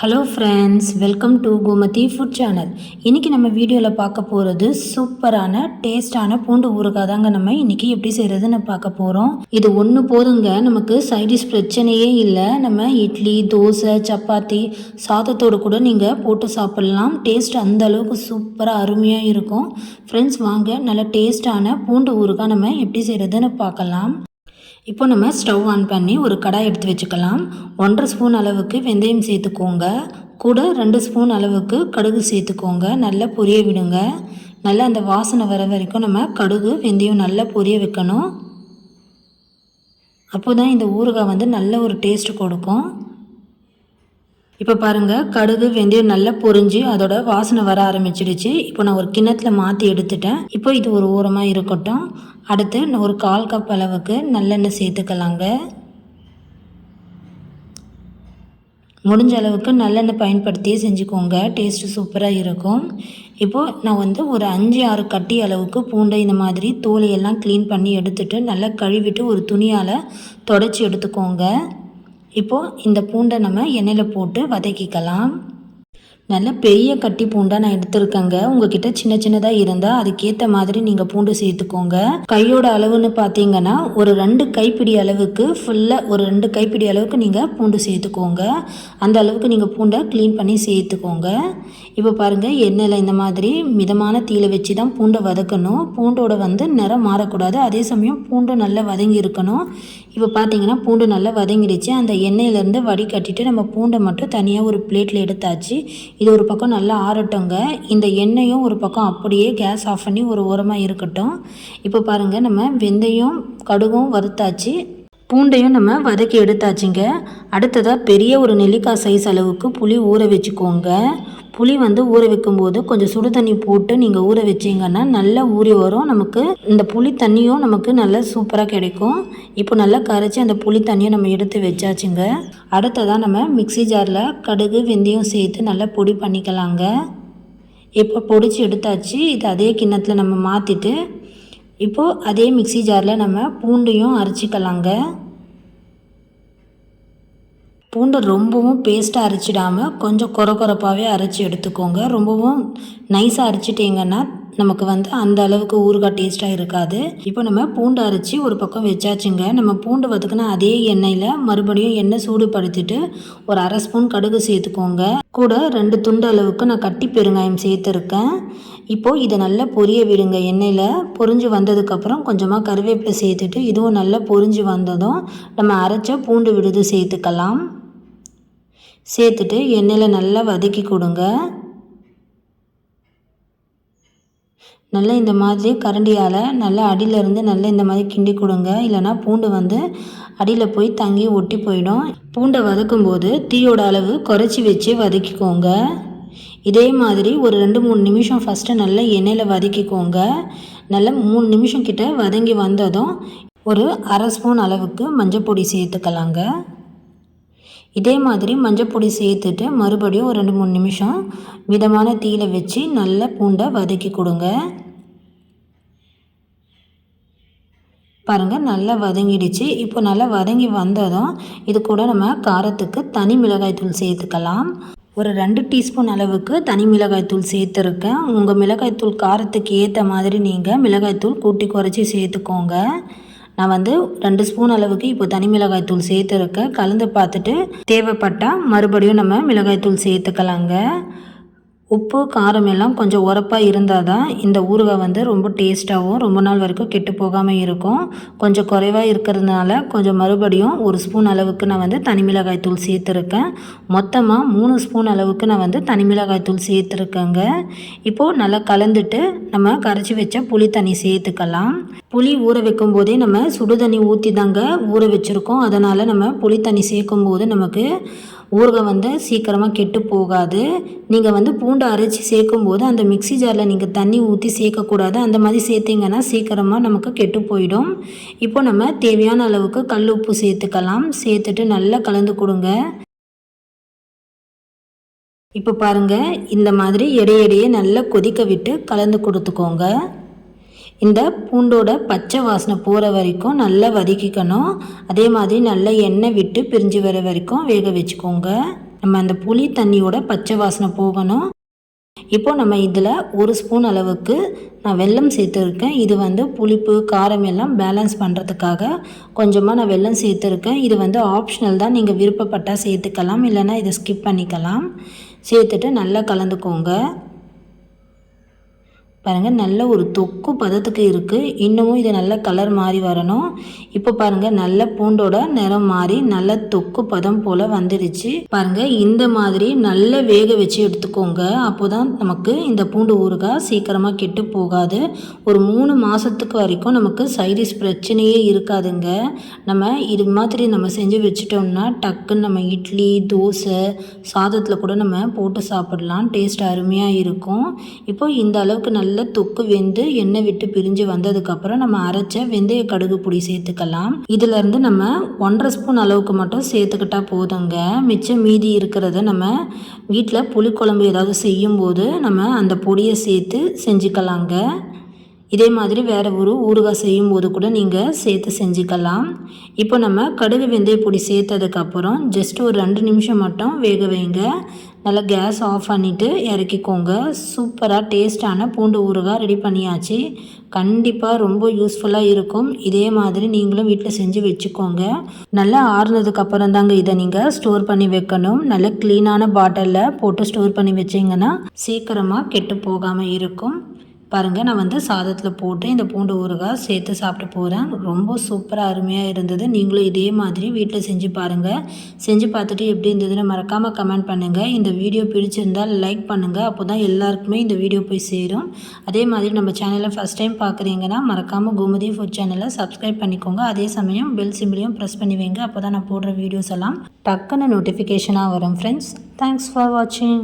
Hello friends welcome to Gomathi food channel இன்றைக்கி நம்ம வீடியோவில் பார்க்க போகிறது சூப்பரான டேஸ்டான பூண்டு ஊறுகாய் தாங்க நம்ம இன்றைக்கி எப்படி செய்கிறதுன்னு பார்க்க போகிறோம் இது ஒன்று போதுங்க நமக்கு சைடிஷ் பிரச்சனையே இல்லை. நம்ம இட்லி தோசை சப்பாத்தி சாதத்தோடு கூட நீங்கள் போட்டு சாப்பிட்லாம். டேஸ்ட் அந்த அளவுக்கு சூப்பராக அருமையாக இருக்கும். ஃப்ரெண்ட்ஸ் வாங்க நல்ல டேஸ்டான பூண்டு ஊறுகாய் நம்ம எப்படி செய்கிறதுன்னு பார்க்கலாம். இப்போ நம்ம ஸ்டவ் ஆன் பண்ணி ஒரு கடாய் எடுத்து வச்சுக்கலாம். ஒன்றரை ஸ்பூன் அளவுக்கு வெந்தயம் சேர்த்துக்கோங்க. கூட ரெண்டு ஸ்பூன் அளவுக்கு கடுகு சேர்த்துக்கோங்க. நல்லா பொரிய விடுங்க. நல்லா அந்த வாசனை வர வரைக்கும் நம்ம கடுகு வெந்தயம் நல்லா பொரிய வைக்கணும். அப்போ தான் இந்த ஊறுகாய் வந்து நல்ல ஒரு டேஸ்ட் கொடுக்கும். இப்போ பாருங்கள் கடுகு வெந்தயம் நல்லா பொரிஞ்சு அதோட வாசனை வர ஆரம்பிச்சிடுச்சு. இப்போ நான் ஒரு கிண்ணத்தில் மாற்றி எடுத்துட்டேன். இப்போ இது ஒரு ஓரமாக இருக்கட்டும். அடுத்து ஒரு கால் கப் அளவுக்கு நல்லெண்ணெய் சேர்த்துக்கலாங்க. முடிஞ்ச அளவுக்கு நல்லெண்ணெய் பயன்படுத்தியே செஞ்சுக்கோங்க. டேஸ்ட்டு சூப்பராக இருக்கும். இப்போது நான் வந்து ஒரு அஞ்சு ஆறு கட்டி அளவுக்கு பூண்டை இந்த மாதிரி தோலையெல்லாம் க்ளீன் பண்ணி எடுத்துகிட்டு நல்லா கழுவிட்டு ஒரு துணியால் தொடச்சி எடுத்துக்கோங்க. இப்போது இந்த பூண்டை நம்ம எண்ணெயில் போட்டு வதக்கிக்கலாம். நல்ல பெரிய கட்டி பூண்டாக நான் எடுத்திருக்கேங்க. உங்ககிட்ட சின்ன சின்னதாக இருந்தால் அதுக்கேற்ற மாதிரி நீங்கள் பூண்டு சேர்த்துக்கோங்க. கையோட அளவுன்னு பார்த்தீங்கன்னா ஒரு ரெண்டு கைப்பிடி அளவுக்கு ஃபுல்லாக ஒரு ரெண்டு கைப்பிடி அளவுக்கு நீங்கள் பூண்டு சேர்த்துக்கோங்க. அந்த அளவுக்கு நீங்கள் பூண்டை க்ளீன் பண்ணி சேர்த்துக்கோங்க. இப்போ பாருங்கள் எண்ணெயில் இந்த மாதிரி மிதமான தீயில வச்சு தான் பூண்டை வதக்கணும். பூண்டோட வந்து நிறம் மாறக்கூடாது. அதே சமயம் பூண்டு நல்லா வதங்கி இருக்கணும். இப்போ பார்த்தீங்கன்னா பூண்டு நல்லா வதங்கிடுச்சு. அந்த எண்ணெயிலேருந்து வடிகட்டிட்டு நம்ம பூண்டை மட்டும் தனியாக ஒரு பிளேட்டில் எடுத்தாச்சு. இது ஒரு பக்கம் நல்லா ஆறட்டுங்க இந்த எண்ணெயும் ஒரு பக்கம் அப்படியே கேஸ் ஆஃப் பண்ணி ஒரு ஓரமாக இருக்கட்டும். இப்போ பாருங்கள் நம்ம வெந்தயம் கடுகும் வறுத்தாச்சு. பூண்டையும் நம்ம வதக்கி எடுத்தாச்சுங்க. அடுத்ததாக பெரிய ஒரு நெல்லிக்காய் சைஸ் அளவுக்கு புளி ஊற வச்சுக்கோங்க. புளி வந்து ஊற வைக்கும்போது கொஞ்சம் சுடு தண்ணி போட்டு நீங்கள் ஊற வச்சிங்கன்னா நல்லா ஊறி வரும். நமக்கு இந்த புளி தண்ணியும் நமக்கு நல்லா சூப்பராக கிடைக்கும். இப்போ நல்லா கரைச்சி அந்த புளி தண்ணியை நம்ம எடுத்து வச்சாச்சுங்க. அடுத்ததாக நம்ம மிக்சி ஜாரில் கடுகு வெந்தயம் சேர்த்து நல்லா பொடி பண்ணிக்கலாங்க. இப்போ பொடிச்சு எடுத்தாச்சு. இது அதே கிண்ணத்தில் நம்ம மாற்றிட்டு இப்போது அதே மிக்சி ஜாரில் நம்ம பூண்டையும் அரைச்சிக்கலாங்க. பூண்டை ரொம்பவும் பேஸ்ட்டாக அரைச்சிடாமல் கொஞ்சம் குறை குறப்பாகவே அரைச்சி எடுத்துக்கோங்க. ரொம்பவும் நைஸாக அரைச்சிட்டிங்கன்னா நமக்கு வந்து அந்த அளவுக்கு ஊறுகாய் டேஸ்ட்டாக இருக்காது. இப்போ நம்ம பூண்டு அரைச்சி ஒரு பக்கம் வச்சாச்சுங்க. நம்ம பூண்டு வதக்குனா அதே எண்ணெயில் மறுபடியும் எண்ணெய் சூடுபடுத்திட்டு ஒரு அரை ஸ்பூன் கடுகு சேர்த்துக்கோங்க. கூட ரெண்டு துண்டு அளவுக்கு நான் கட்டி பெருங்காயம் சேர்த்துருக்கேன். இப்போது இதை நல்லா பொரிய விடுங்க. எண்ணெயில் பொரிஞ்சு வந்ததுக்கப்புறம் கொஞ்சமாக கருவேப்பிலை சேர்த்துட்டு இதுவும் நல்லா பொரிஞ்சு வந்ததும் நம்ம அரைச்ச பூண்டு விடுது சேர்த்துக்கலாம். சேர்த்துட்டு எண்ணெயில் நல்லா வதக்கி கொடுங்க. நல்லா இந்த மாதிரி கரண்டியால் நல்லா அடியிலேருந்து நல்லா இந்த மாதிரி கிண்டி கொடுங்க. இல்லைனா பூண்டு வந்து அடியில் போய் தங்கி ஒட்டி போயிடும். பூண்டை வதக்கும்போது தீயோட அளவு குறைச்சி வச்சு வதக்கிக்கோங்க. இதே மாதிரி ஒரு ரெண்டு மூணு நிமிஷம் ஃபஸ்ட்டு நல்லா எண்ணெயில் வதக்கிக்கோங்க. நல்லா மூணு நிமிஷம் கிட்ட வதங்கி வந்ததும் ஒரு அரை ஸ்பூன் அளவுக்கு மஞ்சள் பொடி சேர்த்துக்கலாங்க. இதே மாதிரி மஞ்சப்பொடி சேர்த்துட்டு மறுபடியும் ஒரு ரெண்டு மூணு நிமிஷம் மிதமான தீயில வச்சு நல்லா பூண்டை வதக்கி கொடுங்க. பாருங்கள் நல்லா வதங்கிடுச்சு. இப்போ நல்லா வதங்கி வந்ததும் இது கூட நம்ம காரத்துக்கு தனி மிளகாய்த்தூள் சேர்த்துக்கலாம். ஒரு ரெண்டு டீஸ்பூன் அளவுக்கு தனி மிளகாய்த்தூள் சேர்த்துருக்கேன். உங்கள் மிளகாய்த்தூள் காரத்துக்கு ஏற்ற மாதிரி நீங்கள் மிளகாய்த்தூள் கூட்டி குறைச்சி சேர்த்துக்கோங்க. நான் வந்து ரெண்டு ஸ்பூன் அளவுக்கு இப்போ தனி மிளகாய் தூள் சேர்த்துருக்கேன் கலந்து பார்த்துட்டு தேவைப்பட்டால் மறுபடியும் நம்ம மிளகாய் தூள் சேர்த்துக்கலாங்க. உப்பு காரம் எல்லாம் கொஞ்சம் உரப்பாக இருந்தால் தான் இந்த ஊறுகாய் வந்து ரொம்ப டேஸ்ட்டாகவும் ரொம்ப நாள் வரைக்கும் கெட்டு போகாமல் இருக்கும். கொஞ்சம் குறைவாக இருக்கிறதுனால கொஞ்சம் மறுபடியும் ஒரு ஸ்பூன் அளவுக்கு நான் வந்து தனிமிளகாய் தூள் சேர்த்துருக்கேன். மொத்தமாக மூணு ஸ்பூன் அளவுக்கு நான் வந்து தனிமிளகாய் தூள் சேர்த்துருக்கேங்க. இப்போது நல்லா கலந்துட்டு நம்ம கரைச்சி வச்ச புளி தண்ணி சேர்த்துக்கலாம். புளி ஊற வைக்கும் போதே நம்ம சுடு தண்ணி ஊற்றி தாங்க ஊற வச்சுருக்கோம். அதனால் நம்ம புளி தண்ணி சேர்க்கும் போது நமக்கு ஊறுகாய் வந்து சீக்கிரமாக கெட்டு போகாது. நீங்கள் வந்து பூண்டு அரைச்சி சேர்க்கும் போது அந்த மிக்சி ஜாரில் நீங்கள் தண்ணி ஊற்றி சேர்க்கக்கூடாது. அந்த மாதிரி சேர்த்திங்கன்னா சீக்கிரமாக நமக்கு கெட்டு போயிடும். இப்போ நம்ம தேவையான அளவுக்கு கல் உப்பு சேர்த்துக்கலாம். சேர்த்துட்டு நல்லா கலந்து கொடுங்க. இப்போ பாருங்கள் இந்த மாதிரி இடையிடையே நல்லா கொதிக்க விட்டு கலந்து கொடுத்துக்கோங்க. இந்த பூண்டோட பச்சை வாசனை போகிற வரைக்கும் நல்லா வதக்கிக்கணும். அதே மாதிரி நல்லா எண்ணெய் விட்டு பிரிஞ்சு வர வரைக்கும் வேக வச்சுக்கோங்க. நம்ம அந்த புளி தண்ணியோட பச்சை வாசனை போகணும். இப்போ நம்ம இதில் ஒரு ஸ்பூன் அளவுக்கு நான் வெல்லம் சேர்த்துருக்கேன். இது வந்து புளிப்பு காரம் எல்லாம் பேலன்ஸ் பண்ணுறதுக்காக கொஞ்சமாக நான் வெல்லம் சேர்த்துருக்கேன். இது வந்து ஆப்ஷனல் தான். நீங்கள் விருப்பப்பட்டால் சேர்த்துக்கலாம். இல்லைன்னா இதை ஸ்கிப் பண்ணிக்கலாம். சேர்த்துட்டு நல்லா கலந்துக்கோங்க. பாருங்கள் நல்ல ஒரு தொக்கு பதத்துக்கு இருக்குது இன்னமும் இது நல்ல கலர் மாறி வரணும். இப்போ பாருங்கள் நல்ல பூண்டோட நிறம் மாறி நல்ல தொக்கு பதம் போல் வந்துடுச்சு. பாருங்கள் இந்த மாதிரி நல்ல வேக வச்சு எடுத்துக்கோங்க. அப்போ தான் நமக்கு இந்த பூண்டு ஊறுகாய் சீக்கிரமாக கெட்டு போகாது. ஒரு மூணு மாதத்துக்கு வரைக்கும் நமக்கு சைடிஸ் பிரச்சனையே இருக்காதுங்க. நம்ம இது மாதிரி நம்ம செஞ்சு வச்சுட்டோம்னா டக்குன்னு நம்ம இட்லி தோசை சாதத்தில் கூட நம்ம போட்டு சாப்பிடலாம். டேஸ்ட் அருமையாக இருக்கும். இப்போ இந்த அளவுக்கு நல்ல நல்ல தொக்கு வெந்து எண்ணெய் விட்டு பிரிஞ்சு வந்ததுக்கப்புறம் நம்ம அரைச்ச வெந்தய கடுகு பொடி சேர்த்துக்கலாம். இதுலேருந்து நம்ம ஒன்றரை ஸ்பூன் அளவுக்கு மட்டும் சேர்த்துக்கிட்டா போதுங்க. மிச்சம் மீதி இருக்கிறத நம்ம வீட்டில் புளிக்குழம்பு ஏதாவது செய்யும்போது நம்ம அந்த பொடியை சேர்த்து செஞ்சுக்கலாங்க. இதே மாதிரி வேறு ஒரு ஊறுகாய் செய்யும்போது கூட நீங்கள் சேர்த்து செஞ்சுக்கலாம். இப்போ நம்ம கடுகு வெந்தய பொடி சேர்த்ததுக்கப்புறம் ஜஸ்ட் ஒரு ரெண்டு நிமிஷம் மட்டும் வேக வைங்க. நல்லா கேஸ் ஆஃப் பண்ணிவிட்டு இறக்கிக்கோங்க. சூப்பராக டேஸ்டான பூண்டு ஊறுகாய் ரெடி பண்ணியாச்சு. கண்டிப்பாக ரொம்ப யூஸ்ஃபுல்லாக இருக்கும். இதே மாதிரி நீங்களும் வீட்டில் செஞ்சு வச்சுக்கோங்க. நல்லா ஆறுனதுக்கப்புறம் தாங்க இதை நீங்கள் ஸ்டோர் பண்ணி வைக்கணும். நல்ல க்ளீனான பாட்டிலில் போட்டு ஸ்டோர் பண்ணி வச்சிங்கன்னா சீக்கிரமாக கெட்டு போகாமல் இருக்கும். பாருங்கள் நான் வந்து சாதத்தில் போட்டு இந்த பூண்டு ஊறுகாய் சேர்த்து சாப்பிட்டு போகிறேன் ரொம்ப சூப்பராக அருமையாக இருந்தது. நீங்களும் இதே மாதிரி வீட்டில் செஞ்சு பாருங்கள் செஞ்சு பார்த்துட்டு எப்படி இருந்ததுன்னு மறக்காமல் கமெண்ட் பண்ணுங்கள் இந்த வீடியோ பிடிச்சிருந்தால் லைக் பண்ணுங்கள் அப்போ தான் எல்லாருக்குமே இந்த வீடியோ போய் சேரும். அதே மாதிரி நம்ம சேனலை ஃபஸ்ட் டைம் பார்க்குறீங்கன்னா மறக்காமல் கோமதி ஃபுட் சேனலை சப்ஸ்கிரைப் பண்ணிக்கோங்க. அதே சமயம் பெல் சிம்பிளையும் ப்ரெஸ் பண்ணி வைங்க. அப்போ தான் நான் போடுற வீடியோஸ் எல்லாம் டக்குன்னு நோட்டிஃபிகேஷனாக வரும் ஃப்ரெண்ட்ஸ் தேங்க்ஸ் ஃபார் வாட்சிங்